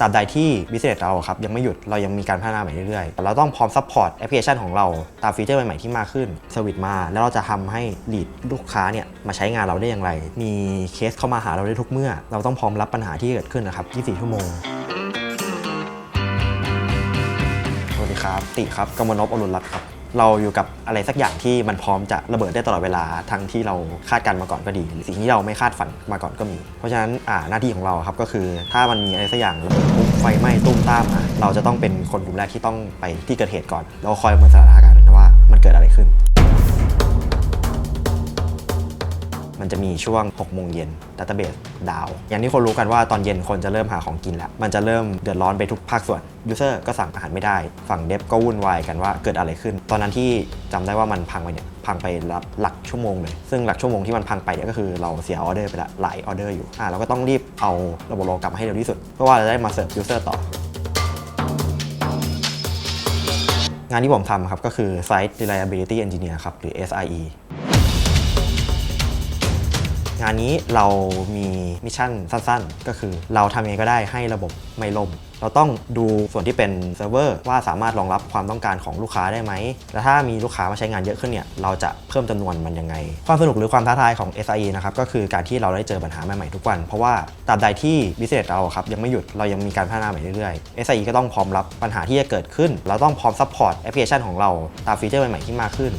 ตราบใดที่บิสเนสเราครับยังไม่หยุดเรายังมีการพัฒนาใหม่เรื่อยๆ เราต้องพร้อมซัพพอร์ตแอปพลิเคชันของเราตามฟีเจอร์ใหม่ๆที่มากขึ้นสวิตมา แล้วเราจะทำให้ลีดลูกค้าเนี่ยมาใช้งานเราได้อย่างไร มีเคสเข้ามาหาเราได้ทุกเมื่อ เราต้องพร้อมรับปัญหาที่เกิดขึ้นนะครับ 24 ชั่วโมงสวัสดีครับ ติครับกมลนพอรุณรัตน์ครับ เราอยู่กับอะไรสักอย่างที่มันพร้อมจะระเบิดได้ตลอดเวลาทั้งที่เราคาดการณ์มาก่อนก็ดีหรือสิ่งที่เราไม่คาดฝันมาก่อนก็มี เพราะฉะนั้นอ่าหน้าที่ของเราครับก็คือ ถ้ามันมีอะไรสักอย่างระเบิดปุ๊บไฟไหม้ตุ้มตามมาเราจะต้องเป็นคนกลุ่มแรกที่ต้องไปที่เกิดเหตุก่อนแล้วคอยประเมินสถานการณ์ มันจะมีช่วง6โมงเย็นดัตเตอร์เบสดาว อย่างที่คนรู้กันว่าตอนเย็นคนจะเริ่มหาของกินแล้ว มันจะเริ่มเดือดร้อนไปทุกภาคส่วนยูเซอร์ก็สั่งอาหารไม่ได้ ฝั่งเดฟก็วุ่นวายกันว่าเกิดอะไรขึ้น ตอนนั้นที่จำได้ว่ามันพังไปเนี่ยพังไปรับหลักชั่วโมงเลย ซึ่งหลักชั่วโมงที่มันพังไปเนี่ยก็คือเราเสียออเดอร์ไปละหลายออเดอร์อยู่อ่าเราก็ต้องรีบเอาระบบเรากลับมาให้เร็วที่สุดเพื่อว่าจะได้มาเสิร์ฟยูเซอร์ต่องานที่ผมทำครับก็คือ Site Reliability Engineer ครับ หรือ SRE งานนี้เรามีมิชชั่นสั้นๆ ก็คือเราทำยังไงก็ได้ให้ระบบไม่ล่ม เราต้องดูส่วนที่เป็นเซิร์ฟเวอร์ว่าสามารถรองรับความต้องการของลูกค้าได้ไหม และถ้ามีลูกค้ามาใช้งานเยอะขึ้นเนี่ย เราจะเพิ่มจำนวนมันยังไง ความสนุกหรือความท้าทายของ SIE นะครับ ก็คือการที่เราได้เจอปัญหาใหม่ๆทุกวัน เพราะว่าตราบใดที่บิสเนสเราครับยังไม่หยุด เรายังมีการพัฒนาใหม่เรื่อยๆ SIE ก็ต้องพร้อมรับปัญหาที่จะเกิดขึ้น เราต้องพร้อมซัพพอร์ตแอปพลิเคชันของเราตามฟีเจอร์ใหม่ๆที่มากขึ้น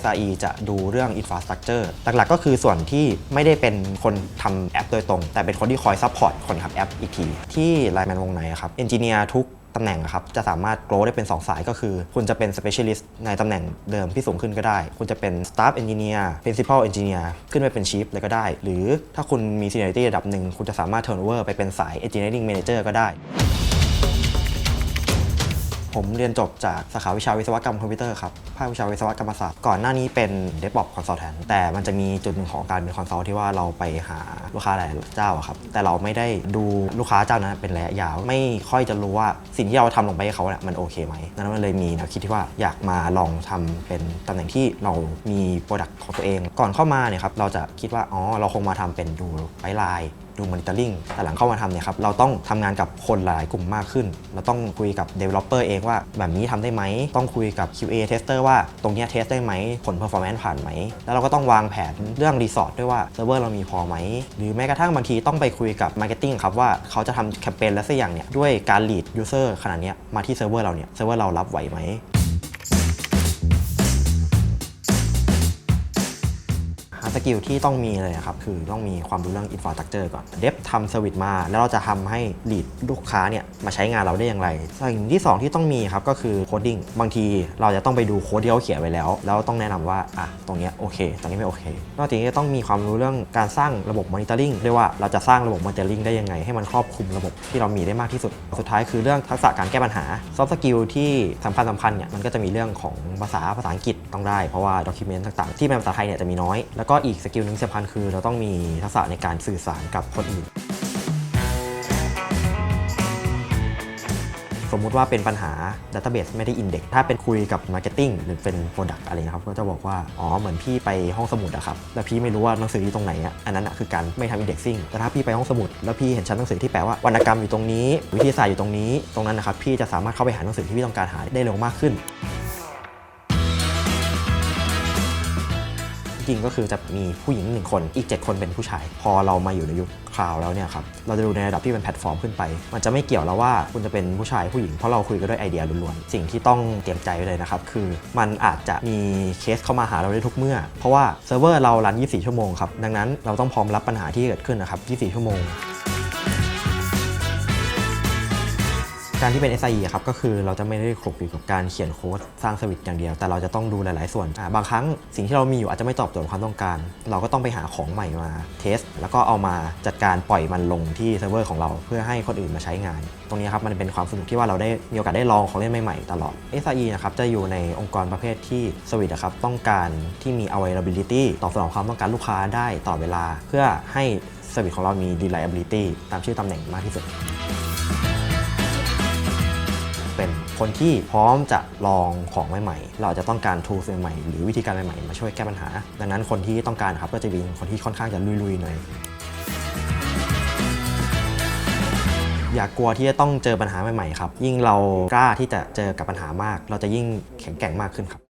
SRE จะดูเรื่อง Infrastructure หลักๆ ก็คือส่วนที่ไม่ได้เป็นคนทำแอปโดยตรง แต่เป็นคนที่คอยซัพพอร์ตคนทำแอปอีกที ที่ไลน์แมนวงในครับเอนจิเนียร์ทุกตำแหน่งครับจะสามารถ grow ได้เป็น 2 สายก็คือ คุณจะเป็น specialist ในตำแหน่งเดิมที่สูงขึ้นก็ได้ คุณจะเป็น staff engineer principal engineer ขึ้นไปเป็น chief เลยก็ได้ หรือถ้าคุณมี seniority ระดับหนึ่ง คุณจะสามารถ turnover ไปเป็นสาย engineering manager ก็ได้ ผมเรียนจบจากสาขาวิชาวิศวกรรมคอมพิวเตอร์ครับ ภาควิชาวิศวกรรมศาสตร์ ก่อนหน้านี้เป็น DevOps Consultant แต่มันจะมีจุดหนึ่งของการเป็นคอนซัลท์ที่ว่าเราไปหาลูกค้าหลายเจ้าอะครับ แต่เราไม่ได้ดูลูกค้าเจ้านั้นเป็นระยะยาว ไม่ค่อยจะรู้ว่าสิ่งที่เราทำลงไปให้เขาเนี่ยมันโอเคไหมดังนั้นมันเลยมีแนวคิดที่ว่าอยากมาลองทำเป็นตำแหน่งที่เรามีโปรดักต์ของตัวเอง ก่อนเข้ามาเนี่ยครับเราจะคิดว่าอ๋อเราคงมาทำเป็นดูไลน์ดูมอนิเตอร์ลิงแต่หลังเข้ามาทำเนี่ยครับ เราต้องทำงานกับคนหลายกลุ่มมากขึ้น เราต้องคุยกับ Developer เองว่าแบบนี้ทำได้ไหม ต้องคุยกับ QA Tester ว่าว่าตรงนี้เทสได้ไหมผล Performance ผ่านไหม แล้วเราก็ต้องวางแผนเรื่องรีสอร์ทด้วยว่าเซิร์ฟเวอร์เรามีพอไหม หรือแม้กระทั่งบางทีต้องไปคุยกับ Marketing ครับว่าเขาจะทำแคมเปญและสักอย่างเนี่ยด้วยการ lead user ขนาดเนี้ยมาที่เซิร์ฟเวอร์เราเนี่ยเซิร์ฟเวอร์เรารับไหวไหม สกิลที่ต้องมีเลยครับ คือต้องมีความรู้เรื่อง Infrastructure ก่อน เดฟทำเซอร์วิสมา แล้วเราจะทำให้ lead ลูกค้าเนี่ยมาใช้งานเราได้อย่างไร สิ่งที่ 2 ที่ต้องมีครับ ก็คือโคดดิ้งบางทีเราจะต้องไปดูโค้ดที่เขาเขียนไว้แล้ว แล้วต้องแนะนำว่า อะ ตรงเนี้ยโอเค ตรงนี้ไม่โอเค นอกจากนี้ต้องมีความรู้เรื่องการสร้างระบบมอนิเตอร์ลิงด้วยว่าเราจะสร้างระบบมอนิเตอร์ลิงได้ยังไง ให้มันครอบคลุมระบบที่เรามีได้มากที่สุด สุดท้ายคือเรื่องทักษะการแก้ปัญหาซอฟต์สกิลที่สำคัญสำคัญเนี่ยมันก็จะมีเรื่องของภาษาภาษาอังกฤษต้องได้เพราะว่าด็อกิเมนต์ต่างๆ ที่เป็นภาษาไทยเนี่ยจะมีน้อยแล้วก็อีกสกิลหนึ่งสำคัญคือ เราต้องมีทักษะในการสื่อสารกับคนอื่น สมมุติว่าเป็นปัญหา Database ไม่ได้ Index ถ้าเป็นคุยกับ Marketing หรือเป็น Product อะไรเงี้ยครับ ก็จะบอกว่า อ๋อ เหมือนพี่ไปห้องสมุดอะครับ แล้วพี่ไม่รู้ว่าหนังสืออยู่ตรงไหนอะอันนั้นอะคือการไม่ทำ Indexing แต่ถ้าพี่ไปห้องสมุด แล้วพี่เห็นชั้นหนังสือที่แปลว่าวรรณกรรมอยู่ตรงนี้ วิทยาศาสตร์อยู่ตรงนี้ ตรงนั้นนะครับ พี่จะสามารถเข้าไปหาหนังสือที่พี่ต้องการหาได้เร็วมากขึ้น จริงก็คือจะมีผู้หญิงหนึ่งคน อีก 7 คนเป็นผู้ชาย พอเรามาอยู่ในยุคคลาวแล้วเนี่ยครับ เราจะดูในระดับที่เป็นแพลตฟอร์มขึ้นไป มันจะไม่เกี่ยวแล้วว่าคุณจะเป็นผู้ชายผู้หญิง เพราะเราคุยกันด้วยไอเดียล้วนๆ สิ่งที่ต้องเตรียมใจไว้เลยนะครับ คือมันอาจจะมีเคสเข้ามาหาเราได้ทุกเมื่อ เพราะว่าเซิร์ฟเวอร์เรารัน 24 ชั่วโมงครับ ดังนั้นเราต้องพร้อมรับปัญหาที่เกิดขึ้นนะครับ 24 ชั่วโมง การที่เป็น SIE ครับก็คือเราจะไม่ได้คลุกอยู่กับการเขียนโค้ดสร้างสวิตช์อย่างเดียว แต่เราจะต้องดูหลาย ๆ ส่วน บางครั้งสิ่งที่เรามีอยู่อาจจะไม่ตอบโจทย์ความต้องการ เราก็ต้องไปหาของใหม่มาเทส แล้วก็เอามาจัดการปล่อยมันลงที่เซิร์ฟเวอร์ของเราเพื่อให้คนอื่นมาใช้งาน ตรงนี้ครับมันเป็นความสนุกที่ว่าเราได้มีโอกาสได้ลองของเล่นใหม่ ๆ ตลอด SIE นะครับจะอยู่ในองค์กรประเภทที่สวิตครับต้องการที่มี availability ตอบสนองความต้องการลูกค้าได้ตลอดเวลา เพื่อให้สวิตของเรามี reliability ตามชื่อตำแหน่งมากที่สุด คนที่พร้อมจะลองของใหม่ๆ เราจะต้องการ tools ใหม่ๆ หรือวิธีการใหม่ๆ มาช่วยแก้ปัญหา ดังนั้นคนที่ต้องการครับก็จะเป็นคนที่ค่อนข้างจะลุยๆหน่อยอย่ากลัวที่จะต้องเจอปัญหาใหม่ๆครับ ยิ่งเรากล้าที่จะเจอกับปัญหามาก เราจะยิ่งแข็งแกร่งมากขึ้นครับ